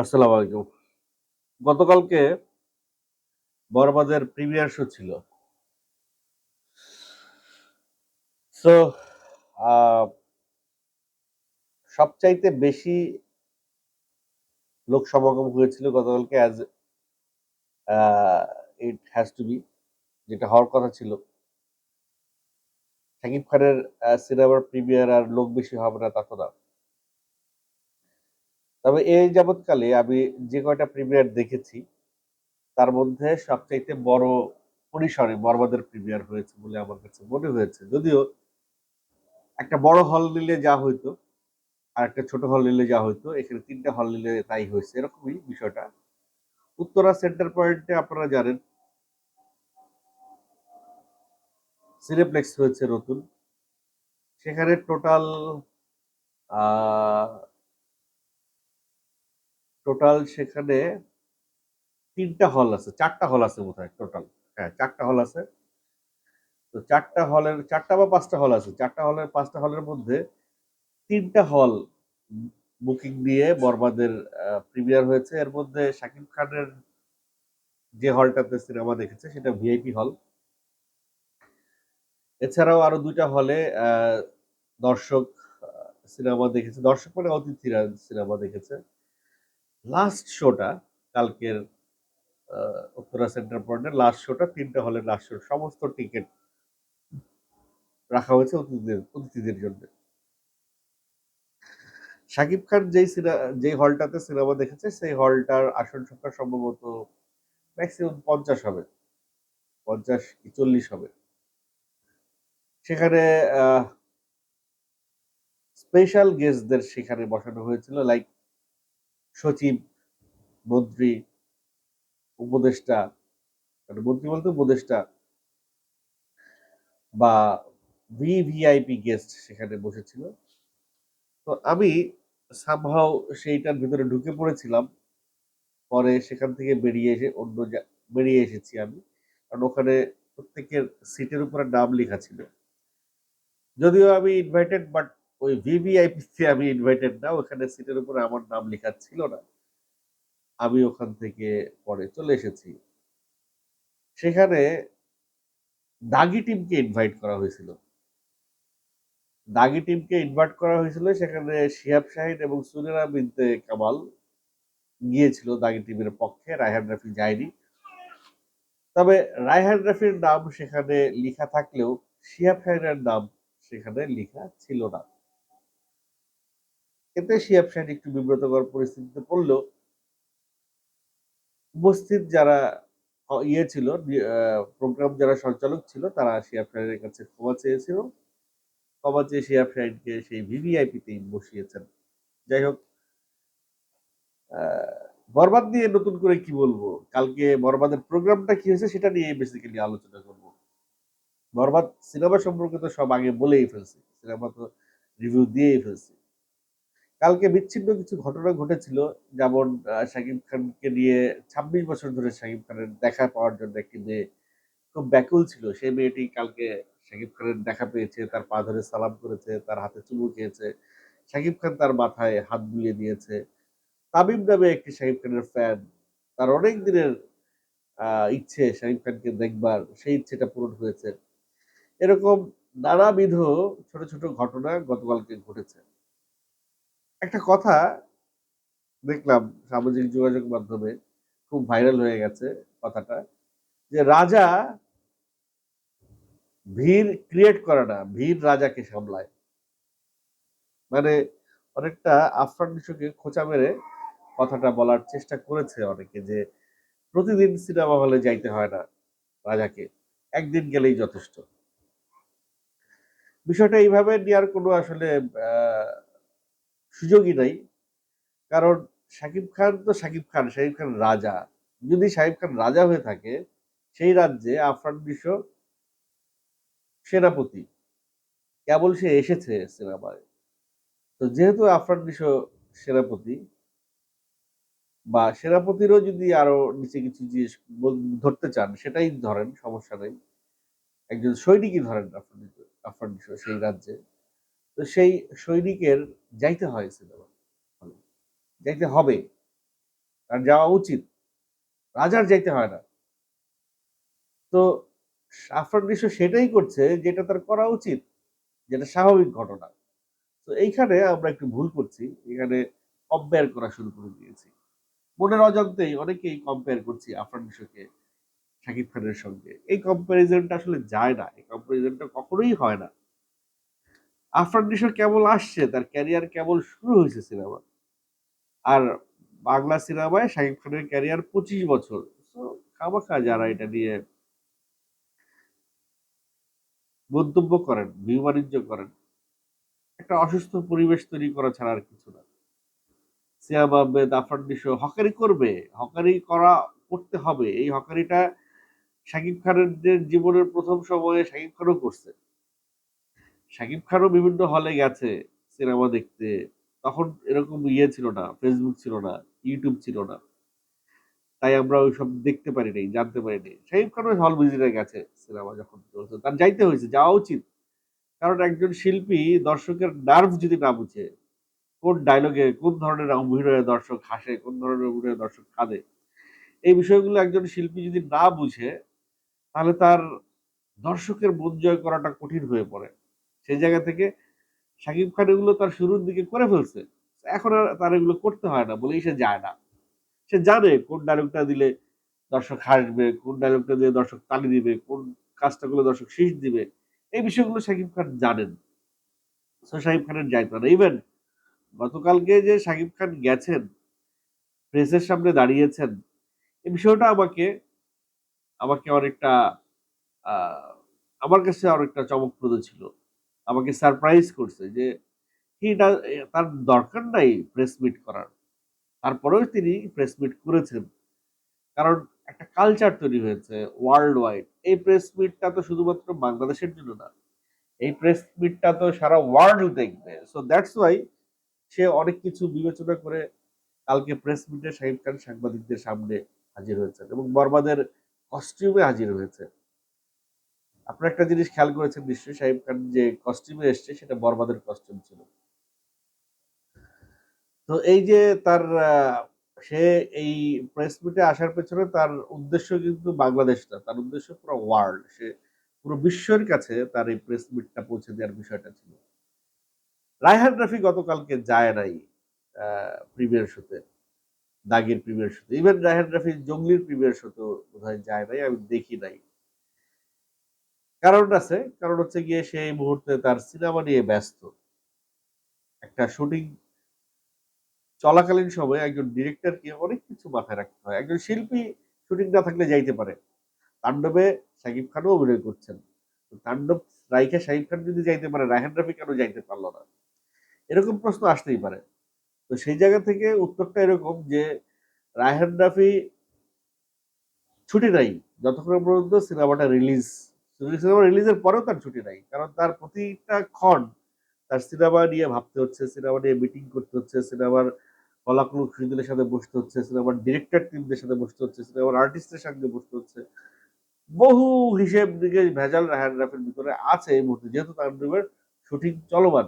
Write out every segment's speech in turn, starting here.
আসসালামু আলাইকুম। গতকালকে বরবাদের প্রিমিয়ার শো ছিল। সো সবচাইতে বেশি লোক সমাগম হয়েছিল গতকালকে as it has to be যেটা হওয়ার কথা ছিল। শাকিব খানের সিনেমার প্রিমিয়ার আর লোক বেশি হবে না তা তো না। তবে এই যাবৎকালে আমি যে কয়টা প্রিমিয়ার দেখেছি, তার মধ্যে সবচাইতে বড় পরিসরে বরবাদের প্রিমিয়ার হয়েছে বলে আমার কাছে মনে হয়েছে। যদিও একটা বড় হল নিলে যা হইতো আর একটা ছোট হল নিলে যা হইতো, এখানে তিনটা হল নিলে তাই হয়েছে। এরকমই বিষয়টা। উত্তরা সেন্টার পয়েন্টে আপনারা জানেন সিনেপ্লেক্স হয়েছে নতুন। সেখানে টোটাল টোটাল সেখানে তিনটা হল আছে, চারটা হল আছে বোধ টোটাল হ্যাঁ চারটা হল আছে। তো চারটা হলের চারটা বা পাঁচটা হল আছে? চারটা হলের পাঁচটা হলের মধ্যে তিনটা হল বুকিং দিয়ে বরবাদের প্রিমিয়ার হয়েছে। এর মধ্যে শাকিব খানের যে হলটাতে সিনেমা দেখেছে, সেটা ভিআইপি হল এছাড়াও আরও দুইটা হলে দর্শক সিনেমা দেখেছে। দর্শক মানে অতিথিরা সিনেমা দেখেছে। লাস্ট শোটা কালকের উত্তরা সেন্টার পয়েন্টের লাস্ট শোটা তিনটা হলের লাস্ট শো সমস্ত টিকিট রাখা হয়েছে অতিথিদের অতিথিদের জন্য। শাকিব খান যেই সিনেমা যেই হলটাতে সিনেমা দেখেছে, সেই হলটার আসন সংখ্যা সম্ভবত ম্যাক্সিমাম পঞ্চাশ হবে। পঞ্চাশ কি চল্লিশ হবে। সেখানে স্পেশাল গেস্টদের সেখানে বসানো হয়েছিল লাইক সচিব, মন্ত্রী, উপদেষ্টা মানে মন্ত্রী বলতে উপদেষ্টা বা ভিভিআইপি গেস্ট সেখানে বসেছিল। তো আমি সামহাও সেইটার ভিতরে ঢুকে পড়েছিলাম। পরে সেখান থেকে বেরিয়ে এসে অন্য বেরিয়ে এসেছি আমি। কারণ ওখানে প্রত্যেকের সিটের উপরে নাম লেখা ছিল। যদিও আমি ইনভাইটেড বাট ওই ভিভিআইপিতে আমি ইনভাইটেড না, ওখানে সিটের উপরে আমার নাম লেখা ছিল না। আমি ওখান থেকে পরে চলে এসেছি। সেখানে দাগি টিমকে ইনভাইট করা হয়েছিল। দাগি টিমকে ইনভাইট করা হয়েছিল, সেখানে শিহাব শাহিদ এবং সুনেরা বিনতে কামাল গিয়েছিল দাগি টিমের পক্ষে, রায়হান রাফি যায়নি। তবে রায়হান রাফির নাম সেখানে লেখা থাকলেও, শিহাব শাহিনের নাম সেখানে লেখা ছিল না। এতে শিহাব শাহিন একটু বিব্রতকর পরিস্থিতিতে পড়লেও উপস্থিত যারা ইয়ে ছিল প্রোগ্রাম যারা সঞ্চালক ছিল, তারা শিয়াব শাহিনের কাছে ক্ষমা চেয়েছিল। ক্ষমা চেয়ে শিয়াব শাহিনকে সেই ভিভিআইপিতেই বসিয়েছেন। যাই হোক বরবাদ নিয়ে নতুন করে কি বলব? কালকে বরবাদের প্রোগ্রামটা কি হয়েছে সেটা নিয়ে বেসিক্যালি আলোচনা করব। বরবাদ সিনেমা সম্পর্কে তো সব আগে বলেই ফেলছি, সিনেমা তো রিভিউ দিয়েই ফেলছি। কালকে বিচ্ছিন্ন কিছু ঘটনা ঘটেছিল, যেমন শাকিব খানকে নিয়ে ছাব্বিশ বছর ধরে শাকিব খানের দেখা পাওয়ার জন্য একটি মেয়ে খুব ব্যাকুল ছিল। সেই মেয়েটি কালকে শাকিব খানের দেখা পেয়েছে, তার পা ধরে সালাম করেছে, তার হাতে চুমু খেয়েছে। শাকিব খান তার মাথায় হাত বুলিয়ে দিয়েছে। তামিম নামে একটি শাকিব খানের ফ্যান তার অনেক দিনের ইচ্ছে শাকিব খানকে দেখবার, সেই ইচ্ছেটা পূরণ হয়েছে। এরকম নানাবিধ ছোট ছোট ঘটনা গতকালকে ঘটেছে। একটা কথা দেখলাম সামাজিক যোগাযোগ মাধ্যমে, খুব ভাইরাল হয়ে গেছে কথাটা, যে রাজা ভিড় ক্রিয়েট করে না, ভিড় রাজাকে সামলায়। মানে অনেকটা আফরান নিশোকে খোঁচা মেরে কথাটা বলার চেষ্টা করেছে অনেকে যে প্রতিদিন সিনেমা হলে যাইতে হয় না রাজাকে, একদিন গেলেই যথেষ্ট। বিষয়টা এইভাবে নেওয়ার কোনো আসলে সুযোগই নাই। কারণ শাকিব খান তো শাকিব খান শাকিব খান রাজা। যদি শাকিব খান রাজা হয়ে থাকে, সেই রাজ্যে আফরান বিশ্ব সেনাপতি। কেবল সে এসেছে সিনেমায়। তো যেহেতু আফরান বিশ্ব সেনাপতি, বা সেনাপতিরও যদি আরও নিচে কিছু জিনিস ধরতে চান, সেটাই ধরেন, সমস্যা নেই। একজন সৈনিকই ধরেন আফরান আফরান সেই রাজ্যে। তো সেই সৈনিকের যাইতে হয় সিনেমা যাইতে হবে। তার যাওয়া উচিত। রাজার যাইতে হয় না। তো আফরান নিশো সেটাই করছে যেটা তার করা উচিত, যেটা স্বাভাবিক ঘটনা। তো এইখানে আমরা একটু ভুল করছি। এখানে কম্পেয়ার করা শুরু করে দিয়েছি। মনের অজান্তেই অনেকেই কম্পেয়ার করছি আফরান নিশোকে শাকিব খানের সঙ্গে। এই কম্প্যারিজনটা আসলে যায় না। এই কম্প্যারিজনটা কখনোই হয় না। আফরান কেবল আসছে, তার ক্যারিয়ার কেবল শুরু হয়েছে সিনেমা আর বাংলা সিনেমায় শাকিব খানের ক্যারিয়ার পঁচিশ বছর। খামাখা যারা এটা নিয়ে মন্তব্য করেন, ভিউ বাণিজ্য করেন, একটা অসুস্থ পরিবেশ তৈরি করা ছাড়া আর কিছু না। সিয়াম আহমেদ আফরান নিশো, হকারি করবে, হকারি করা করতে হবে। এই হকারিটা শাকিব খানের জীবনের প্রথম সময়ে শাকিব খানও করছে। শাকিব খানও বিভিন্ন হলে গেছে সিনেমা দেখতে। তখন এরকম ইয়ে ছিল না ফেসবুক ছিল না ইউটিউব ছিল না। তাই আমরা ওইসব দেখতে পারি নাই জানতে পারি নাই শাকিব খানও হল ভিজিটে গেছে সিনেমা যখন। চলছে তার যাইতে হয়েছে, যাওয়া উচিত। কারণ একজন শিল্পী, দর্শকের নার্ভ যদি না বুঝে, কোন ডায়লগে কোন ধরনের অভিনয়ে দর্শক হাসে, কোন ধরনের অভিনয়ে দর্শক কাঁদে, এই বিষয়গুলো একজন শিল্পী যদি না বুঝে, তাহলে তার দর্শকের মন জয় করাটা কঠিন হয়ে পড়ে। সেই জায়গা থেকে শাকিব খান এগুলো তার শুরুর দিকে করে ফেলছে। এখন আর তার এগুলো করতে হয় না বলেই সে যায় না। সে জানে কোন ডায়লগটা দিলে দর্শক হাসবে, কোন ডায়লগটা দিয়ে দর্শক তালি দিবে, কোন কাজটা করলে দর্শক শীষ দিবে, এই বিষয়গুলো শাকিব খান জানেন। সো শাকিব খানের যাইতো না। ইভেন গতকালকে যে শাকিব খান গেছেন প্রেসের সামনে দাঁড়িয়েছেন, এই বিষয়টা আমাকে আমাকে অনেকটা আমার কাছে অনেকটা চমকপ্রদ ছিল। আমাকে সারপ্রাইজ করছে যে তার দরকার নাই প্রেস মিট করার। তারপরেও তিনি প্রেস মিট করেছেন। কারণ একটা কালচার তৈরি হয়েছে ওয়ার্ল্ড ওয়াইড এই প্রেস মিটটা তো শুধুমাত্র বাংলাদেশের জন্য না, এই প্রেস মিটটা তো সারা ওয়ার্ল্ড দেখবে। সো দ্যাটস ওয়াই সে অনেক কিছু বিবেচনা করে কালকে প্রেস মিটে শাহিদ খান সাংবাদিকদের সামনে হাজির হয়েছেন এবং বর্মাদের কস্টিউমে হাজির হয়েছে আপনার একটা জিনিস খেয়াল করেছেন নিশ্চয়ই শাহিব খান যে কস্টিউমে এসছে সেটা বরবাদের কস্টিউম ছিল। তো এই যে তার সে এই প্রেস মিটে আসার পেছনে তার উদ্দেশ্য কিন্তু বাংলাদেশ না, তার উদ্দেশ্য পুরো ওয়ার্ল্ড সে পুরো বিশ্বের কাছে তার এই প্রেস মিটটা পৌঁছে দেওয়ার বিষয়টা ছিল। রায়হান রাফি গতকালকে যায় নাই প্রিমিয়ার শোতে দাগের প্রিমিয়ার শোতে ইভেন রায়হান রাফি জঙ্গলির প্রিমিয়ার শোতে বোধহয় যায় নাই, আমি দেখি নাই। কারণ আছে, কারণ হচ্ছে গিয়ে সেই মুহূর্তে তার সিনেমা নিয়ে ব্যস্ত। একটা শুটিং চলাকালীন সময়ে একজন ডিরেক্টরকে অনেক কিছু মাথায় রাখতে হয়। একজন শিল্পী শুটিং না থাকলে যাইতে পারে। তাণ্ডবে সাকিব খানও অভিনয় করছেন। তাণ্ডব রাইখা শাহিব খান যদি যাইতে পারে রাহেন রাফি কেন যাইতে পারল না? এরকম প্রশ্ন আসতেই পারে। তো সেই জায়গা থেকে উত্তরটা এরকম যে, রায়হান রাফি ছুটি নাই। যতক্ষণ পর্যন্ত সিনেমাটা রিলিজ সিনেমা রিলিজের পরেও তার ছুটি নাই, কারণ তার প্রতিটা ক্ষণ তার সিনেমা নিয়ে ভাবতে হচ্ছে, সিনেমা নিয়ে মিটিং করতে হচ্ছে, সিনেমার কলাকুলক শিল্পীদের সাথে বসতে হচ্ছে, সিনেমার ডিরেক্টর টিমদের সাথে বসতে হচ্ছে, সিনেমার আর্টিস্টের সঙ্গে বসতে হচ্ছে। বহু হিসেব দিকে ভেজাল রাহান রাফের ভিতরে আছে এই মুহূর্তে, যেহেতু তাণ্ডবের শুটিং চলমান।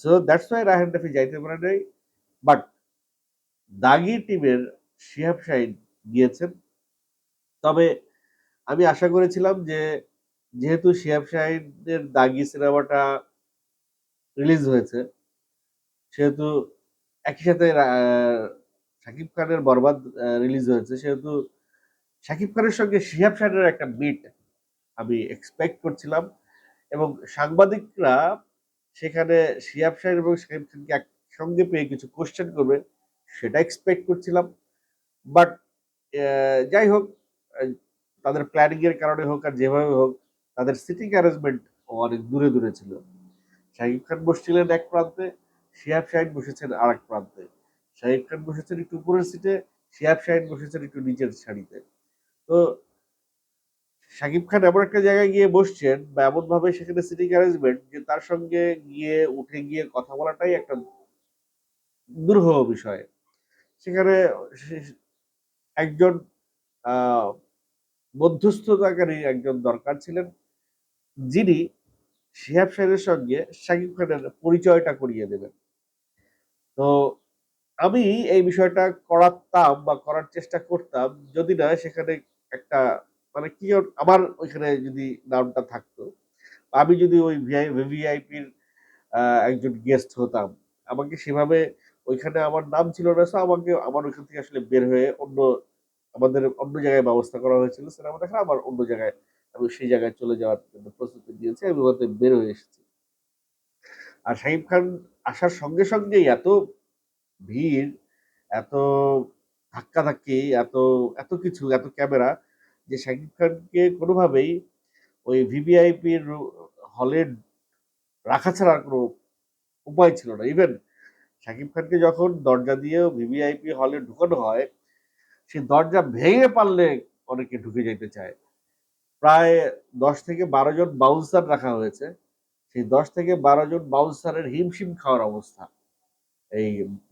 So that's why Rahan Rafi যাইতে পারে নাই বাট দাগি টিমের শিহাব শাহিন গিয়েছেন। তবে আমি আশা করেছিলাম যে, যেহেতু শিয়াব শাহিনের দাগি সিনেমাটা রিলিজ হয়েছে, সেহেতু একই সাথে শাকিব খানের বরবাদ রিলিজ হয়েছে, সেহেতু শাকিব খানের সঙ্গে শিহাব শাহিনের একটা মিট আমি এক্সপেক্ট করছিলাম এবং সাংবাদিকরা সেখানে শিহাব শাহিন এবং শাকিব খানকে একসঙ্গে পেয়ে কিছু কোশ্চেন করবে, সেটা এক্সপেক্ট করছিলাম। বাট যাই হোক তাদের প্ল্যানিং এর কারণে হোক আর যেভাবে হোক, তাদের সিটিং অ্যারেঞ্জমেন্ট অনেক দূরে দূরে ছিল। শাহিব খান বসছিলেন এক প্রান্তে, শিহাব শাহিন বসেছেন আর এক প্রান্তে। শাহিব খান বসেছেন একটু উপরের সিটে শিহাব শাহিন বসেছেন একটু নিচের সারিতে। তো, শাকিব খান এমন একটা জায়গায় গিয়ে বসছেন বা এমন ভাবে সেখানে সিটিং অ্যারেঞ্জমেন্ট যে তার সঙ্গে গিয়ে উঠে গিয়ে কথা বলাটাই একটা দুর্হ বিষয়। সেখানে একজন মধ্যস্থতাকারী একজন দরকার ছিলেন, যিনি শিহাব সাহেবের সঙ্গে শাকিব খানের পরিচয়টা করিয়ে দেবেন। তো আমি এই বিষয়টা করাতাম বা করার চেষ্টা করতাম, যদি না সেখানে একটা মানে কি আমার ওইখানে যদি নামটা থাকতো, আমি যদি ওই ভিভিআইপির একজন গেস্ট হতাম, আমাকে সেভাবে ওইখানে আমার নাম ছিল না আমাকে, আমার ওইখান থেকে আসলে বের হয়ে অন্য আমাদের অন্য জায়গায় ব্যবস্থা করা হয়েছিল সিনেমা দেখার আমার অন্য জায়গায় আমি সেই জায়গায় চলে যাওয়ার জন্য প্রস্তুতি নিয়েছি, আমি ওখানে বের হয়ে এসেছি। আর শাহিব খান আসার সঙ্গে সঙ্গেই এত ভিড়, এত ধাক্কাধাক্কি, এত এত কিছু, এত ক্যামেরা যে শাকিব খানকে কোনোভাবেই ওই ভিভিআইপির হলে রাখা ছাড়া কোনো উপায় ছিল না। ইভেন শাকিব খানকে যখন দরজা দিয়ে ভিভিআইপি হলে ঢুকানো হয় সে দরজা ভেঙে পারলে অনেকে ঢুকে যেতে চায়। প্রায় দশ থেকে বারো জন বাউন্সার রাখা হয়েছে। সেই দশ থেকে বারো জন বাউন্সারের হিমশিম খাওয়ার অবস্থা এই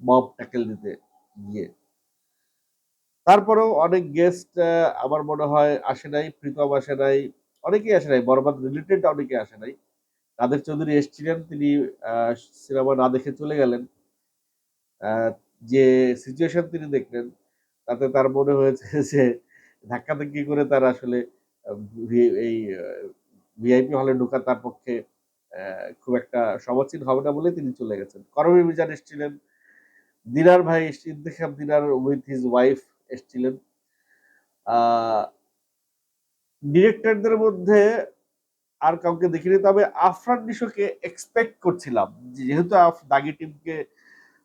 মব ট্যাকেল দিতে গিয়ে। তারপরেও অনেক গেস্ট আমার মনে হয় আসে নাই, প্রীতম আসে নাই, অনেকেই আসে নাই বরবাদ রিলেটেড অনেকে আসে নাই। কাদের চৌধুরী এসেছিলেন, তিনি সিনেমা না দেখে চলে গেলেন। যে সিচুয়েশন তিনি দেখলেন তাতে তার মনে হয়েছে যে ধাক্কাধাক্কি করে তার আসলে এই ভিআইপি হলে ঢোকা তার পক্ষে খুব একটা সমীচীন হবে না বলে তিনি চলে গেছেন। করমী মিজান এসেছিলেন, দিনার ভাই Intekhab Dinar with his wife এসেছিলেন। ডিরেক্টরদের মধ্যে আর কাউকে দেখিনি, তবে আফরান নিশোকে এক্সপেক্ট করছিলাম। যেহেতু দাগি টিমকে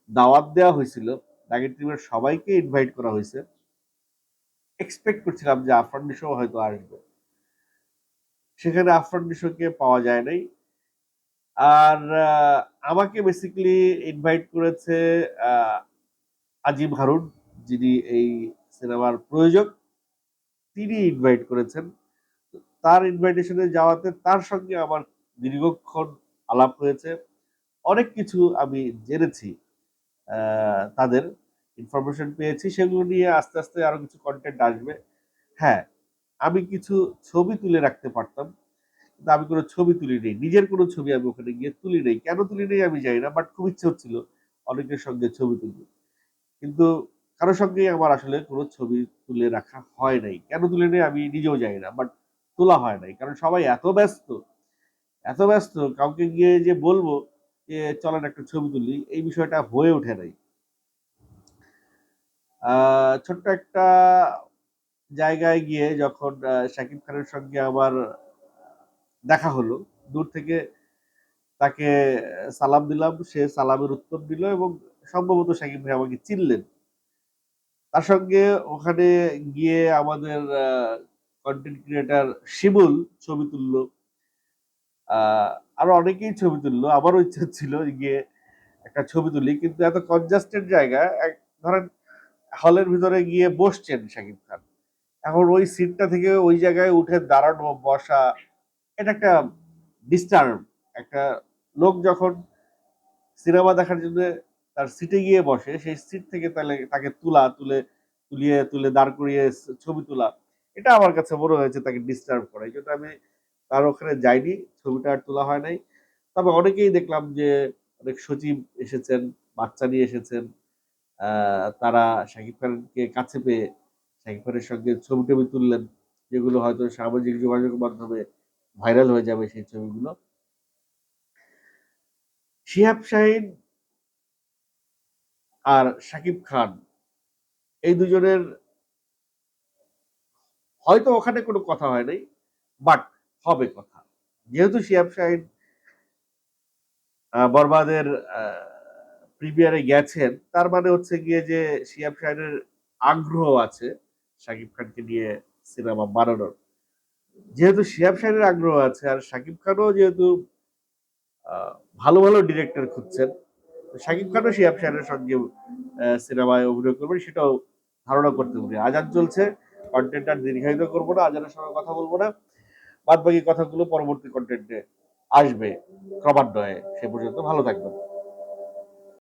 দাওয়াত দেওয়া হয়েছিল দাগি টিমের সবাইকে ইনভাইট করা হয়েছে। এক্সপেক্ট করছিলাম যে আফরান নিশো হয়তো আসবে। সেখানে আফরান নিশোকে পাওয়া যায় নাই। আর আমাকে বেসিক্যালি ইনভাইট করেছে আজিম হারুন, যিনি এই সিনেমার প্রয়োজক। তিনি ইনভাইট করেছেন। তার ইনভাইটেশনে যাওয়াতে তার সঙ্গে আমার দীর্ঘক্ষণ আলাপ হয়েছে। অনেক কিছু আমি জেনেছি। তাদের ইনফরমেশন পেয়েছি। সেগুলো নিয়ে আস্তে আস্তে আরও কিছু কন্টেন্ট আসবে। হ্যাঁ আমি কিছু ছবি তুলে রাখতে পারতাম, কিন্তু আমি কোনো ছবি তুলি নেই। নিজের কোনো ছবি আমি ওখানে গিয়ে তুলি নেই। কেন তুলি নেই আমি জানি না বাট খুব ইচ্ছে হচ্ছিল অনেকের সঙ্গে ছবি তুলবো কিন্তু কারোর সঙ্গেই আমার আসলে কোনো ছবি তুলে রাখা হয় নাই। কেন তুলে নেই আমি নিজেও জানি না বাট তোলা হয় নাই। কারণ সবাই এত ব্যস্ত এত ব্যস্ত, কাউকে গিয়ে যে বলব চলেন একটা ছবি তুলি, এই বিষয়টা হয়ে ওঠে নাই। ছোট্ট একটা জায়গায় গিয়ে যখন শাকিব খানের সঙ্গে আমার দেখা হলো, দূর থেকে তাকে সালাম দিলাম, সে সালামের উত্তর দিল এবং সম্ভবত শাকিব ভাই আমাকে চিনলেন। তার সঙ্গে ওখানে গিয়ে আমাদের কন্টেন্ট ক্রিয়েটার শিমুল ছবি তুললো। আরও অনেকেই ছবি তুললো, আমারও ইচ্ছা ছিল গিয়ে একটা ছবি তুলি, কিন্তু এত কনজাস্টেড জায়গা ধরেন হলের ভিতরে গিয়ে বসছেন শাকিব খান। এখন ওই সিটটা থেকে ওই জায়গায় উঠে দাঁড়ানো, বসা, এটা একটা ডিস্টার্ব একটা লোক যখন সিনেমা দেখার জন্য তার সিটে গিয়ে বসে, সেই সিট থেকে তাহলে তাকে তুলা, তুলে তুলিয়ে, তুলে দাঁড় করিয়ে ছবি তোলা, এটা আমার কাছে মনে হয়েছে তাকে ডিস্টার্ব করে, এই জন্য আমি তার ওখানে যাইনি ছবিটা আর তোলা হয় নাই। তবে অনেকেই দেখলাম যে অনেক সচিব এসেছেন, বাচ্চা নিয়ে এসেছেন। তারা শাকিব খানকে কাছে পেয়ে শাকিব খানের সঙ্গে ছবি টবি তুললেন, যেগুলো হয়তো সামাজিক যোগাযোগ মাধ্যমে ভাইরাল হয়ে যাবে সেই ছবিগুলো। শিহাব শাহিন আর শাকিব খান, এই দুজনের হয়তো ওখানে কোনো কথা হয় নাই, বাট হবে কথা যেহেতু শিয়াব শাহিন আহ, বরবাদের প্রিমিয়ারে গেছেন তার মানে হচ্ছে গিয়ে যে শিয়াব শাহিনের আগ্রহ আছে শাকিব খানকে নিয়ে সিনেমা বানানোর। যেহেতু শিয়াব শাহিনের আগ্রহ আছে আর শাকিব খানও যেহেতু ভালো ভালো ডিরেক্টর খুঁজছেন শাকিব খানও শিয়াব শাহিনের সঙ্গে সিনেমায় অভিনয় করবেন সেটাও ধারণা করতে পারি। আজান চলছে কন্টেন্ট আর দীর্ঘায়িত করব না আজানের সঙ্গে কথা বলব না। বাদ বাকি কথাগুলো পরবর্তী কন্টেন্টে আসবে। ক্রমান্বয়ে সে পর্যন্ত ভালো থাকবেন।